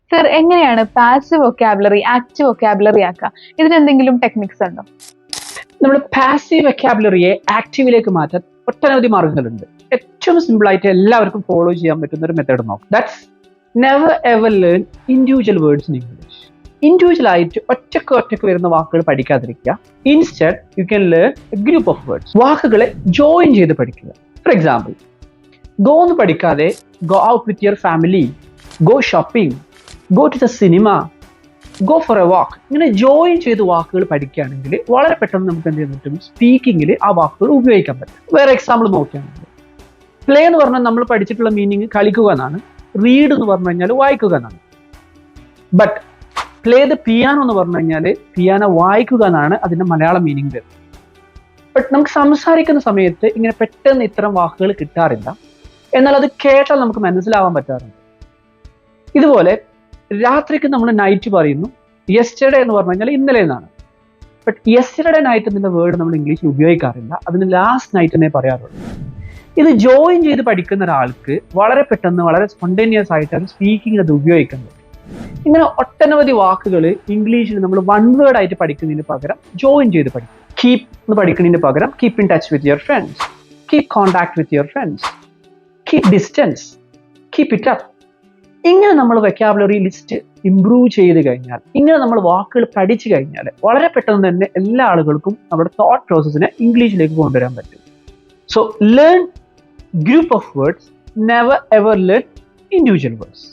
Sir എങ്ങനെയാണ് passive vocabulary active vocabulary ആക്കുക? ഇതിനെന്തെങ്കിലും techniques ഉണ്ടോ? നമ്മൾ പാസീവ് വൊക്കാബുലറിയെ ആക്റ്റീവിലേക്ക് മാറ്റാൻ ഒട്ടനവധി മാർഗങ്ങളുണ്ട്. ഏറ്റവും സിമ്പിൾ ആയിട്ട് എല്ലാവർക്കും ഫോളോ ചെയ്യാൻ പറ്റുന്ന ഒരു മെത്തേഡ് നോക്കാം. That's never ever learn individual words in English individual ആയിട്ട് ഒറ്റയ്ക്ക് ഒറ്റയ്ക്ക് വരുന്ന വാക്കുകൾ പഠിക്കാതിരിക്കുക. Instead you can learn a group of words വാക്കുകളെ ജോയിൻ ചെയ്ത് പഠിക്കുക. ഫോർ എക്സാമ്പിൾ ഗോ എന്ന് പഠിക്കാതെ go out with your family go shopping go to the cinema go for a walk ഇങ്ങനെ ജോയിൻ ചെയ്ത് വാക്കുകൾ പഠിക്കുകയാണെങ്കിൽ വളരെ പെട്ടെന്ന് നമുക്ക് എന്ത് ചെയ്യാൻ പറ്റും? സ്പീക്കിങ്ങിൽ ആ വാക്കുകൾ ഉപയോഗിക്കാൻ പറ്റും. വേറെ എക്സാമ്പിൾ നോക്കുകയാണെങ്കിൽ. പ്ലേ എന്ന് പറഞ്ഞാൽ നമ്മൾ പഠിച്ചിട്ടുള്ള മീനിങ് കളിക്കുക എന്നാണ്. റീഡ് എന്ന് പറഞ്ഞു കഴിഞ്ഞാൽ വായിക്കുക എന്നാണ്. ബട്ട് പ്ലേ ദ പിയാനോ എന്ന് പറഞ്ഞു കഴിഞ്ഞാൽ പിയാനോ വായിക്കുക എന്നാണ് അതിന്റെ മലയാളം മീനിങ് വരുന്നത്. ബട്ട് നമുക്ക് സംസാരിക്കുന്ന സമയത്ത് ഇങ്ങനെ പെട്ടെന്ന് ഇത്തരം വാക്കുകൾ കിട്ടാറില്ല. എന്നാൽ അത് കേട്ടാൽ നമുക്ക് മനസ്സിലാവാൻ പറ്റാറുണ്ട്. ഇതുപോലെ രാത്രിക്ക് നമ്മൾ നൈറ്റ് പറയുന്നു. യെസ്റ്റർഡേ എന്ന് പറഞ്ഞു കഴിഞ്ഞാൽ ഇന്നലെ എന്നാണ്. ബട്ട് യെസ്റ്റർഡേ നൈറ്റ് എന്ന വേർഡ് നമ്മൾ ഇംഗ്ലീഷിൽ ഉപയോഗിക്കാറില്ല. അതിന് ലാസ്റ്റ് നൈറ്റ് എന്നേ പറയാറുള്ളൂ. ഇത് ജോയിൻ ചെയ്ത് പഠിക്കുന്ന ഒരാൾക്ക് വളരെ പെട്ടെന്ന് വളരെ സ്പോണ്ടേനിയസ് ആയിട്ടാണ് സ്പീക്കിംഗ് അത് ഉപയോഗിക്കുന്നത്. ഇങ്ങനെ ഒട്ടനവധി വാക്കുകൾ ഇംഗ്ലീഷിൽ നമ്മൾ വൺ വേർഡ് ആയിട്ട് പഠിക്കുന്നതിന് പകരം ജോയിൻ ചെയ്ത് പഠിക്കും. കീപ് എന്ന് പഠിക്കുന്നതിന് പകരം keep in touch with your friends keep contact with your friends keep distance keep it up ഇങ്ങനെ നമ്മൾ വെക്കാബുലറി ലിസ്റ്റ് ഇമ്പ്രൂവ് ചെയ്ത് കഴിഞ്ഞാൽ ഇങ്ങനെ നമ്മൾ വാക്കുകൾ പഠിച്ചു കഴിഞ്ഞാൽ വളരെ പെട്ടെന്ന് തന്നെ എല്ലാ ആളുകൾക്കും നമ്മുടെ തോട്ട് പ്രോസസ്സിനെ ഇംഗ്ലീഷിലേക്ക് കൊണ്ടുവരാൻ പറ്റും. So learn group of words never ever learn individual words